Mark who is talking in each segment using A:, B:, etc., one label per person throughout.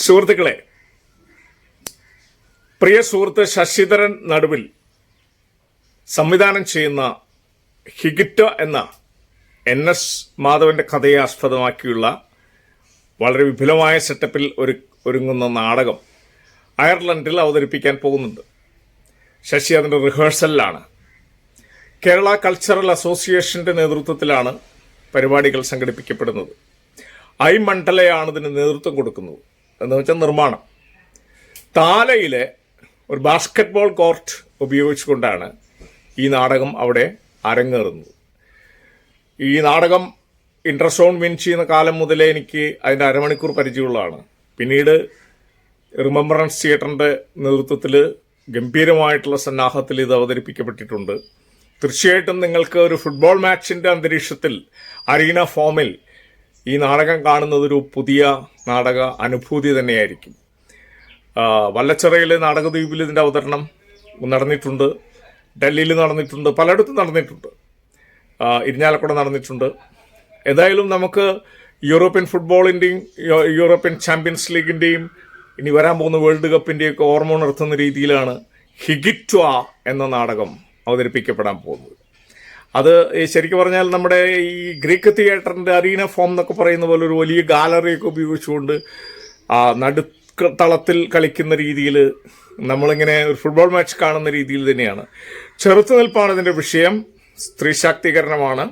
A: സുഹൃത്തുക്കളെ പ്രിയ സുഹൃത്ത് ശശിധരൻ നടുവിൽ സംവിധാനം ചെയ്യുന്ന ഹിഗിറ്റ എന്ന എൻ എസ് മാധവന്റെ കഥയെ ആസ്പദമാക്കിയുള്ള വളരെ വിപുലമായ സെറ്റപ്പിൽ ഒരു ഒരുങ്ങുന്ന നാടകം അയർലൻഡിൽ അവതരിപ്പിക്കാൻ പോകുന്നുണ്ട്. ശശി അതിന്റെ റിഹേഴ്സലിലാണ്. കേരള കൾച്ചറൽ അസോസിയേഷന്റെ നേതൃത്വത്തിലാണ് പരിപാടികൾ സംഘടിപ്പിക്കപ്പെടുന്നത്. ഐ മണ്ഡലയാണ് ഇതിന് നേതൃത്വം കൊടുക്കുന്നത്. എന്ന് വെച്ചാൽ നിർമ്മാണം. താലയിലെ ഒരു ബാസ്ക്കറ്റ്ബോൾ കോർട്ട് ഉപയോഗിച്ചുകൊണ്ടാണ് ഈ നാടകം അവിടെ അരങ്ങേറുന്നത്. ഈ നാടകം ഇൻട്രസോൺ വിൻ ചെയ്യുന്ന കാലം മുതലേ എനിക്ക് അതിന്റെ അരമണിക്കൂർ പരിചയമുള്ളതാണ്. പിന്നീട് റിമംബറൻസ് തിയേറ്ററിന്റെ നേതൃത്വത്തിൽ ഗംഭീരമായിട്ടുള്ള സന്നാഹത്തിൽ ഇത് അവതരിപ്പിക്കപ്പെട്ടിട്ടുണ്ട്. തീർച്ചയായിട്ടും നിങ്ങൾക്ക് ഒരു ഫുട്ബോൾ മാച്ചിന്റെ അന്തരീക്ഷത്തിൽ അരീന ഫോമിൽ ഈ നാടകം കാണുന്നത് ഒരു പുതിയ നാടക അനുഭൂതി തന്നെയായിരിക്കും. വല്ലച്ചിറയിലെ നാടകദ്വീപിൽ ഇതിന്റെ അവതരണം നടന്നിട്ടുണ്ട്. ഡൽഹിയിൽ നടന്നിട്ടുണ്ട്. പലയിടത്തും നടന്നിട്ടുണ്ട്. ഇരിഞ്ഞാലക്കുട നടന്നിട്ടുണ്ട്. എന്തായാലും നമുക്ക് യൂറോപ്യൻ ഫുട്ബോളിന്റെയും യൂറോപ്യൻ ചാമ്പ്യൻസ് ലീഗിന്റെയും ഇനി വരാൻ പോകുന്ന വേൾഡ് കപ്പിന്റെയൊക്കെ ഓർമ്മ ഉണർത്തുന്ന രീതിയിലാണ് ഹിഗിറ്റ്വ എന്ന നാടകം അവതരിപ്പിക്കപ്പെടാൻ പോകുന്നത്. അത് ശരിക്കും പറഞ്ഞാൽ നമ്മുടെ ഈ ഗ്രീക്ക് തിയേറ്ററിന്റെ അരീന ഫോം എന്നൊക്കെ പറയുന്ന പോലെ ഒരു വലിയ ഗാലറിയൊക്കെ ഉപയോഗിച്ചുകൊണ്ട് നടുത്തളത്തിൽ കളിക്കുന്ന രീതിയിൽ നമ്മളിങ്ങനെ ഒരു ഫുട്ബോൾ മാച്ച് കാണുന്ന രീതിയിൽ തന്നെയാണ്. ചെറുത്തുനിൽപ്പാണ് ഇതിന്റെ വിഷയം. സ്ത്രീ ശാക്തീകരണമാണ്.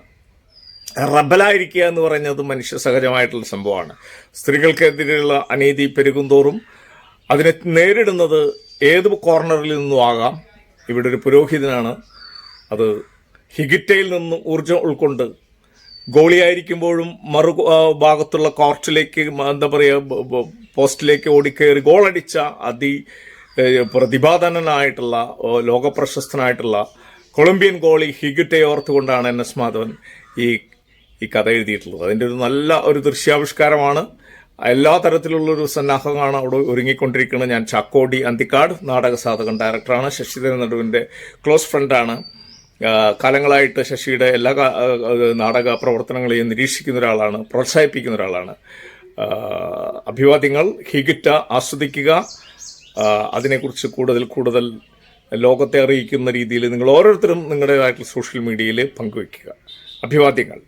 A: റബലായിരിക്കുക എന്ന് പറയുന്നത് മനുഷ്യ സഹജമായിട്ടുള്ള സംഭവമാണ്. സ്ത്രീകൾക്കെതിരെയുള്ള അനീതി പെരുകുന്തോറും അതിനെ നേരിടുന്നത് ഏത് കോർണറിൽ നിന്നും ആകാം ഇവിടെ ഒരു പുരോഹിതനാണ്. അത് ഹിഗിറ്റയിൽ നിന്നും ഊർജം ഉൾക്കൊണ്ട് ഗോളിയായിരിക്കുമ്പോഴും മറു ഭാഗത്തുള്ള കോർട്ടിലേക്ക് എന്താ പറയുക പോസ്റ്റിലേക്ക് ഓടിക്കയറി ഗോളടിച്ച അതി പ്രതിഭാധനനായിട്ടുള്ള ലോക പ്രശസ്തനായിട്ടുള്ള കൊളംബിയൻ ഗോളി ഹിഗിറ്റെ ഓർത്തുകൊണ്ടാണ് എൻ എസ് മാധവൻ ഈ ഈ കഥ എഴുതിയിട്ടുള്ളത്. അതിന്റെ ഒരു നല്ല ഒരു ദൃശ്യാവിഷ്കാരമാണ്. എല്ലാ തരത്തിലുള്ളൊരു സന്നാഹമാണ് അവിടെ ഒരുങ്ങിക്കൊണ്ടിരിക്കുന്നത്. ഞാൻ ചാക്കോടി അന്തിക്കാട് നാടക സാധകൻ ഡയറക്ടറാണ്. ശശിധരൻ നടുവിന്റെ ക്ലോസ് ഫ്രണ്ടാണ്. കാലങ്ങളായിട്ട് ശശിയുടെ എല്ലാ നാടക പ്രവർത്തനങ്ങളെയും നിരീക്ഷിക്കുന്ന ഒരാളാണ് പ്രോത്സാഹിപ്പിക്കുന്ന ഒരാളാണ്. അഭിവാദ്യങ്ങൾ ഹിഗിറ്റ ആസ്വദിക്കുക. അതിനെക്കുറിച്ച് കൂടുതൽ കൂടുതൽ ലോകത്തെ അറിയിക്കുന്ന രീതിയിൽ നിങ്ങൾ ഓരോരുത്തരും നിങ്ങളുടേതായിട്ടുള്ള സോഷ്യൽ മീഡിയയിൽ പങ്കുവയ്ക്കുക. അഭിവാദ്യങ്ങൾ.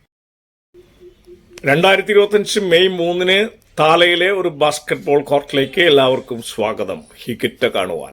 A: രണ്ടായിരത്തി ഇരുപത്തഞ്ച് മെയ് മൂന്നിന് താലയിലെ ഒരു ബാസ്കറ്റ്ബോൾ കോർട്ടിലേക്ക് എല്ലാവർക്കും സ്വാഗതം. ഹിഗിറ്റ കാണുവാൻ.